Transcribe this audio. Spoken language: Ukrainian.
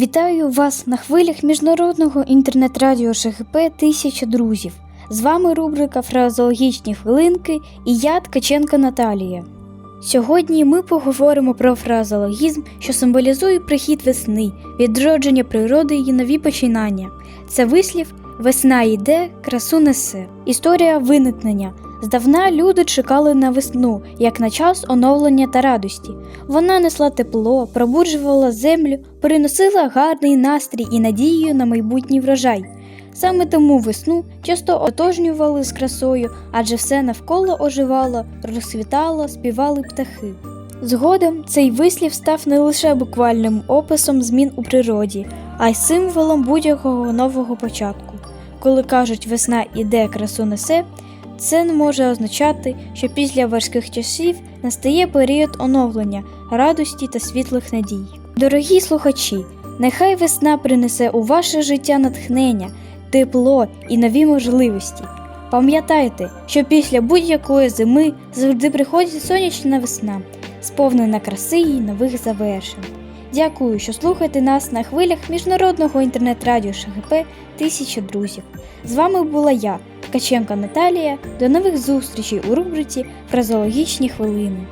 Вітаю вас на хвилях міжнародного інтернет-радіо ШГП Тисяча друзів. З вами рубрика Фразеологічні хвилинки і я Ткаченка Наталія. Сьогодні ми поговоримо про фразеологізм, що символізує прихід весни, відродження природи і нові починання. Це вислів Весна йде, красу несе. Історія виникнення. Здавна люди чекали на весну, як на час оновлення та радості. Вона несла тепло, пробуджувала землю, приносила гарний настрій і надію на майбутній врожай. Саме тому весну часто отожнювали з красою, адже все навколо оживало, розквітало, співали птахи. Згодом цей вислів став не лише буквальним описом змін у природі, а й символом будь-якого нового початку. Коли кажуть весна іде, красу несе, це може означати, що після важких часів настає період оновлення, радості та світлих надій. Дорогі слухачі, нехай весна принесе у ваше життя натхнення, тепло і нові можливості. Пам'ятайте, що після будь-якої зими завжди приходить сонячна весна, сповнена краси і нових завершень. Дякую, що слухаєте нас на хвилях міжнародного інтернет-радіо ШГП Тисяча друзів. З вами була я, Ткаченка Наталія. До нових зустрічей у рубриці Фразологічні хвилини.